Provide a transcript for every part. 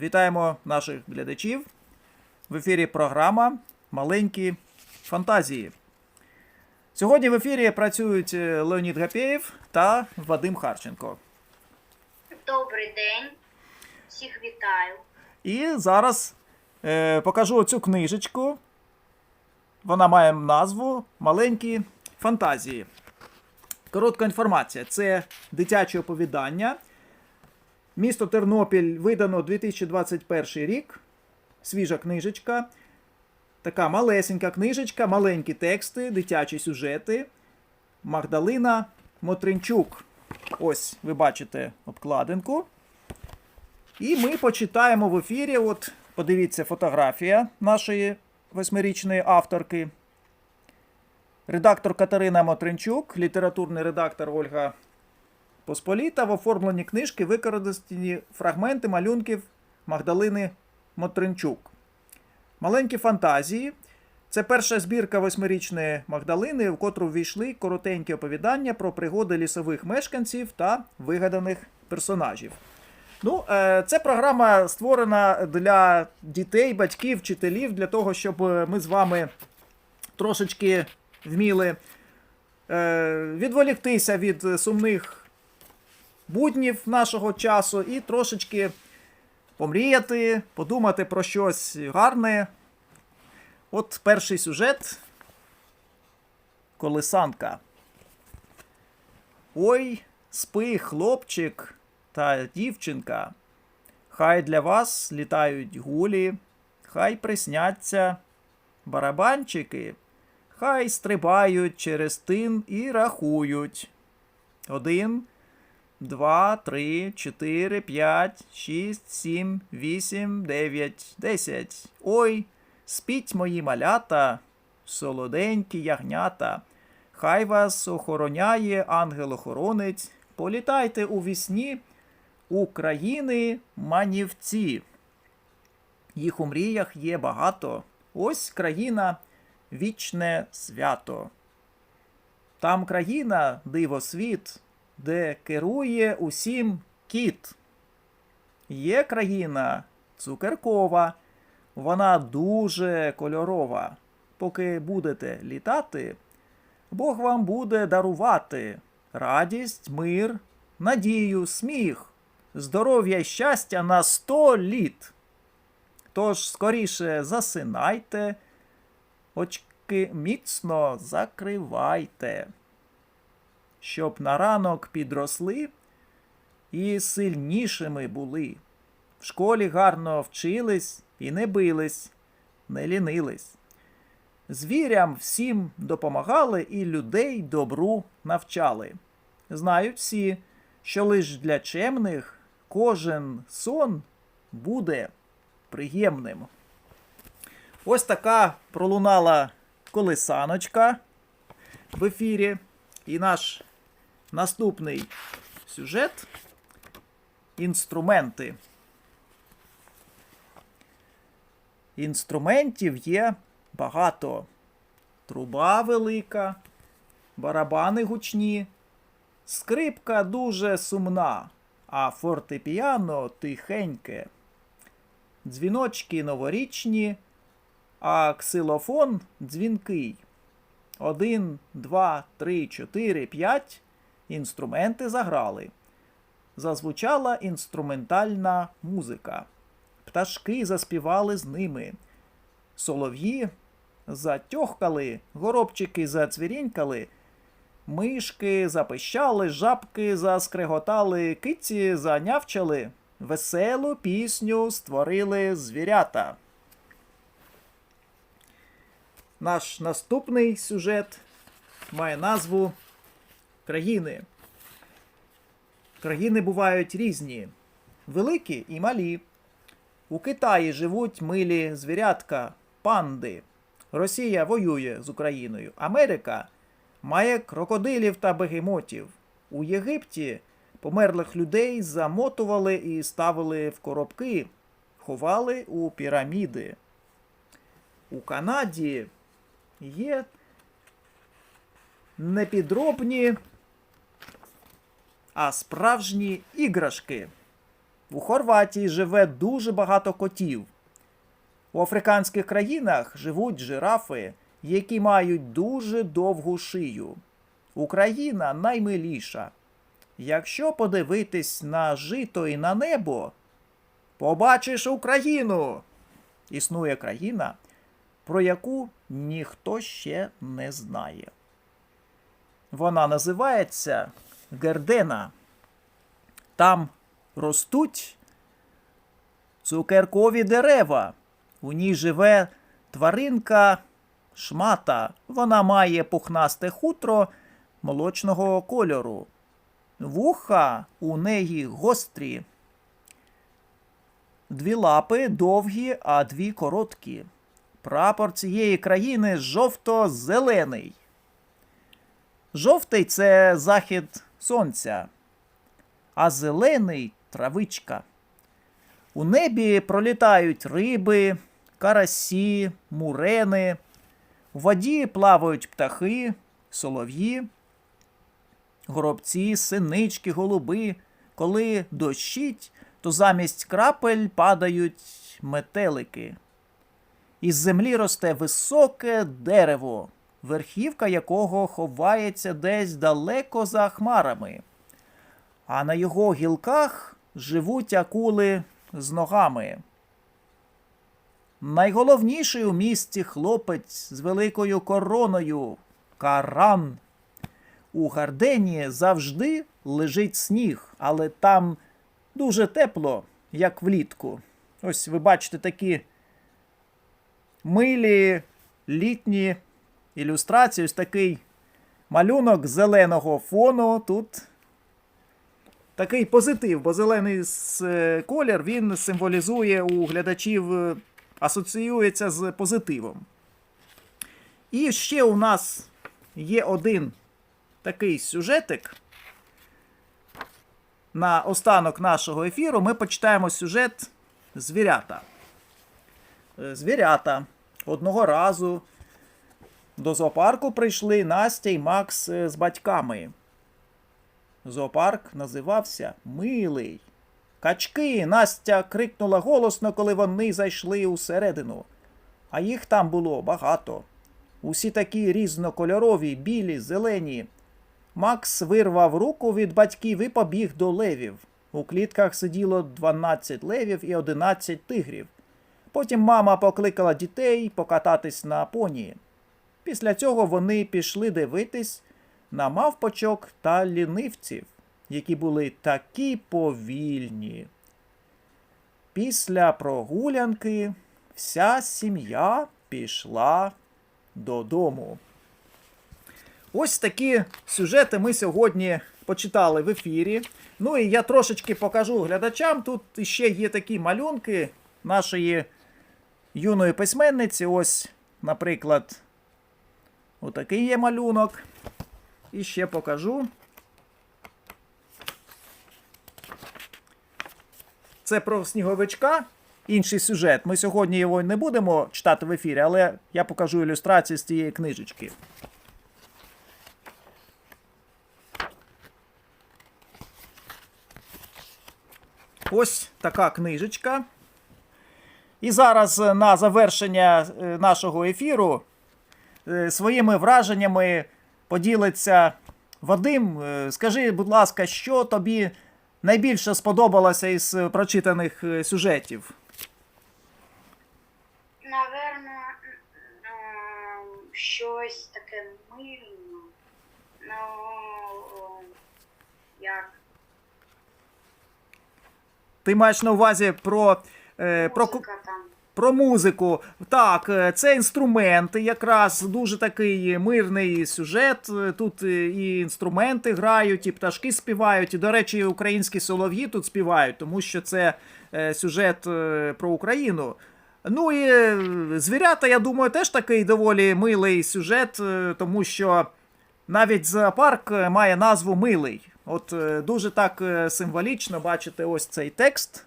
Вітаємо наших глядачів. В ефірі програма Маленькі фантазії. Сьогодні в ефірі працюють е, Леонід Гапєєв та Вадим Харченко. Добрий день. Всіх вітаю. І зараз е, покажу оцю книжечку. Вона має назву Маленькі фантазії. Коротка інформація. Це дитяче оповідання. Місто Тернопіль видано 2021 рік. Свіжа книжечка. Така малесенька книжечка, маленькі тексти, дитячі сюжети. Магдалина Мотринчук. Ось ви бачите обкладинку. І ми почитаємо в ефірі. От, подивіться, фотографія нашої восьмирічної авторки. Редактор Катерина Мотринчук, літературний редактор Ольга Посполіта. В оформленні книжки використані фрагменти малюнків Магдалини Мотринчук. Маленькі фантазії. Це перша збірка восьмирічної Магдалини, в котру ввійшли коротенькі оповідання про пригоди лісових мешканців та вигаданих персонажів. Ну, е, це програма створена для дітей, батьків, вчителів, для того, щоб ми з вами трошечки вміли е, відволіктися від сумних буднів нашого часу і трошечки помріяти, подумати про щось гарне. От перший сюжет. Колесанка. Ой, спи, хлопчик та дівчинка. Хай для вас літають гулі, хай присняться барабанчики, хай стрибають через тин і рахують. Один, два, три, чотири, п'ять, шість, сім, вісім, дев'ять, десять. Ой, спіть мої малята, солоденькі ягнята. Хай вас охороняє ангел-охоронець. Політайте у вісні України манівці. Їх у мріях є багато. Ось країна вічне свято. Там країна диво світ, де керує усім кіт. Є країна цукеркова, вона дуже кольорова. Поки будете літати, Бог вам буде дарувати радість, мир, надію, сміх, здоров'я щастя на сто літ. Тож скоріше засинайте, очки міцно закривайте, щоб на ранок підросли і сильнішими були. В школі гарно вчились і не бились, не лінились. Звірям всім допомагали і людей добру навчали. Знають всі, що лиш для чемних кожен сон буде приємним. Ось така пролунала колесаночка в ефірі. І наш наступний сюжет інструменти. Інструментів є багато. Труба велика, барабани гучні, скрипка дуже сумна, а фортепіано тихеньке. Дзвіночки новорічні, а ксилофон дзвінкий. Один, два, три, чотири, п'ять. Інструменти заграли. Зазвучала інструментальна музика. Пташки заспівали з ними. Солов'ї затьохкали, горобчики зацвірінькали, мишки запищали, жабки заскреготали, киці занявчали, веселу пісню створили звірята. Наш наступний сюжет має назву Країни. Країни бувають різні, великі і малі. У Китаї живуть милі звірятка, панди. Росія воює з Україною. Америка має крокодилів та бегемотів. У Єгипті померлих людей замотували і ставили в коробки, ховали у піраміди. У Канаді є не підробні, а справжні іграшки. У Хорватії живе дуже багато котів. У африканських країнах живуть жирафи, які мають дуже довгу шию. Україна наймиліша. Якщо подивитись на жито і на небо, побачиш Україну. Існує країна, про яку ніхто ще не знає. Вона називається Гердена. Там ростуть цукеркові дерева. У ній живе тваринка шмата. Вона має пухнасте хутро молочного кольору. Вуха у неї гострі. Дві лапи довгі, а дві короткі. Прапор цієї країни жовто-зелений. Жовтий це захід сонця, а зелений травичка. У небі пролітають риби, карасі, мурени. У воді плавають птахи, солов'ї, горобці, синички, голуби. Коли дощить, то замість крапель падають метелики. Із землі росте високе дерево, верхівка якого ховається десь далеко за хмарами. А на його гілках живуть акули з ногами. Найголовніший у місті хлопець з великою короною Каран. У Гардені завжди лежить сніг, але там дуже тепло, як влітку. Ось ви бачите такі милі літні ілюстрації, ось такий малюнок зеленого фону. Тут такий позитив, бо зелений е, колір він символізує у глядачів, е, асоціюється з позитивом. І ще у нас є один такий сюжетик. На останок нашого ефіру ми почитаємо сюжет звірята. Е, Звірята. Одного разу до зоопарку прийшли Настя і Макс е, з батьками. Зоопарк називався Милий. Качки! Настя крикнула голосно, коли вони зайшли усередину. А їх там було багато. Усі такі різнокольорові, білі, зелені. Макс вирвав руку від батьків і побіг до левів. У клітках сиділо 12 левів і 11 тигрів. Потім мама покликала дітей покататись на поні. Після цього вони пішли дивитись на мавпочок та лінивців, які були такі повільні. Після прогулянки вся сім'я пішла додому. Ось такі сюжети ми сьогодні почитали в ефірі. Ну і я трошечки покажу глядачам. Тут ще є такі малюнки нашої юної письменниці. Ось, наприклад, отакий є малюнок. І ще покажу. Це про сніговичка. Інший сюжет. Ми сьогодні його не будемо читати в ефірі, але я покажу ілюстрації з цієї книжечки. Ось така книжечка. І зараз е, на завершення е, нашого ефіру своїми враженнями поділиться Вадим. Е, Скажи, будь ласка, що тобі найбільше сподобалося із е, прочитаних е, сюжетів? Наверно, м, щось таке мильне. Ну, як Ти маєш на увазі про, е, про, музика там. Про музику. Так, е, це інструменти, якраз дуже такий мирний сюжет. Е, Тут е, і інструменти грають, і пташки співають. І, до речі, українські солов'ї тут співають, тому що це сюжет про Україну. Ну і звірята, я думаю, теж такий доволі милий сюжет, тому що навіть зоопарк має назву Милий. От дуже так символічно бачите ось цей текст.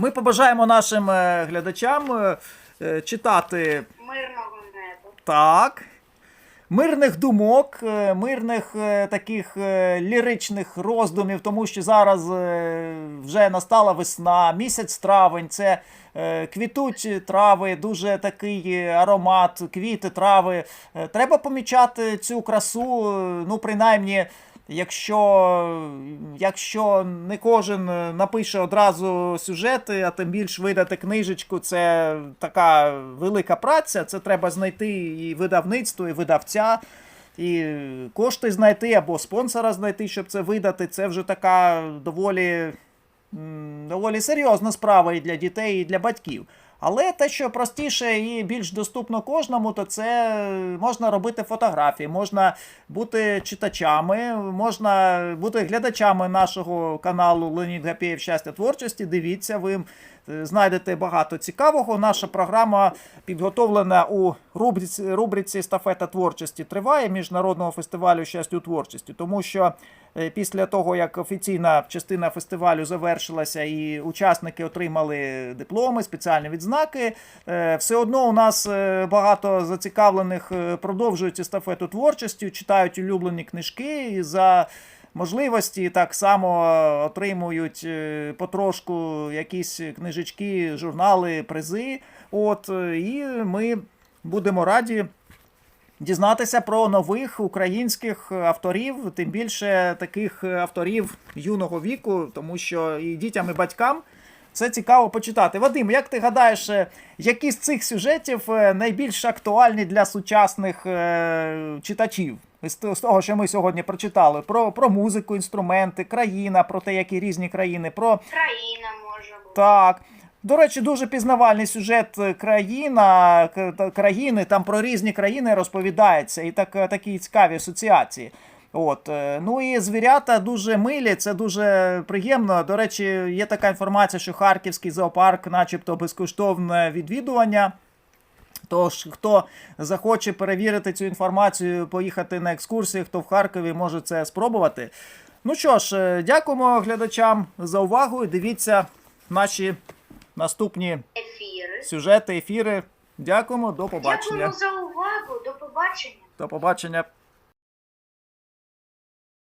Ми побажаємо нашим е, глядачам е, е, читати Мирного неба. так. мирних думок, мирних таких ліричних роздумів, тому що зараз вже настала весна, місяць травень. Це квітуть трави, дуже такий аромат, квіти, трави. Треба помічати цю красу, ну, принаймні. Якщо, якщо не кожен е, напише одразу сюжети, а тим більш видати книжечку, це така велика праця. Це треба знайти і видавництво, і видавця, і кошти знайти або спонсора знайти, щоб це видати. Це вже така доволі, доволі серйозна справа і для дітей, і для батьків. Але те, що простіше і більш доступно кожному, то це можна робити фотографії, можна бути читачами, можна бути глядачами нашого каналу Леонід Гапєєв Щастя творчості. Дивіться, ви знайдете багато цікавого. Наша програма підготовлена у рубриці, Естафета творчості триває міжнародного фестивалю щастя у творчості, тому що е, після того, як офіційна частина фестивалю завершилася і учасники отримали дипломи, спеціальні відзнаки, е, все одно у нас е, багато зацікавлених продовжують естафету творчості, читають улюблені книжки і за можливості так само е, отримують е, потрошку якісь книжечки, журнали, призи. От е, і ми будемо раді дізнатися про нових українських авторів, тим більше таких авторів юного віку, тому що і дітям, і батькам. Це цікаво почитати. Вадим, як ти гадаєш, е, які з цих сюжетів е, найбільш актуальні для сучасних е, читачів? З того, що ми сьогодні прочитали, про, про музику, інструменти, країна, про те, які різні країни, про Країна може бути. так. До речі, дуже пізнавальний сюжет країна, країни, там про різні країни розповідається, і так, такі цікаві асоціації. От, е, ну і звірята дуже милі, це дуже приємно. До речі, є така інформація, що Харківський зоопарк, начебто, безкоштовне відвідування. Тож, хто захоче перевірити цю інформацію, поїхати на екскурсію, хто в Харкові може це спробувати. Ну що ж, е, дякуємо глядачам за увагу. Дивіться наші наступні Ефіри. сюжети, ефіри. Дякуємо, до побачення. Дякуємо за увагу. До побачення. До побачення.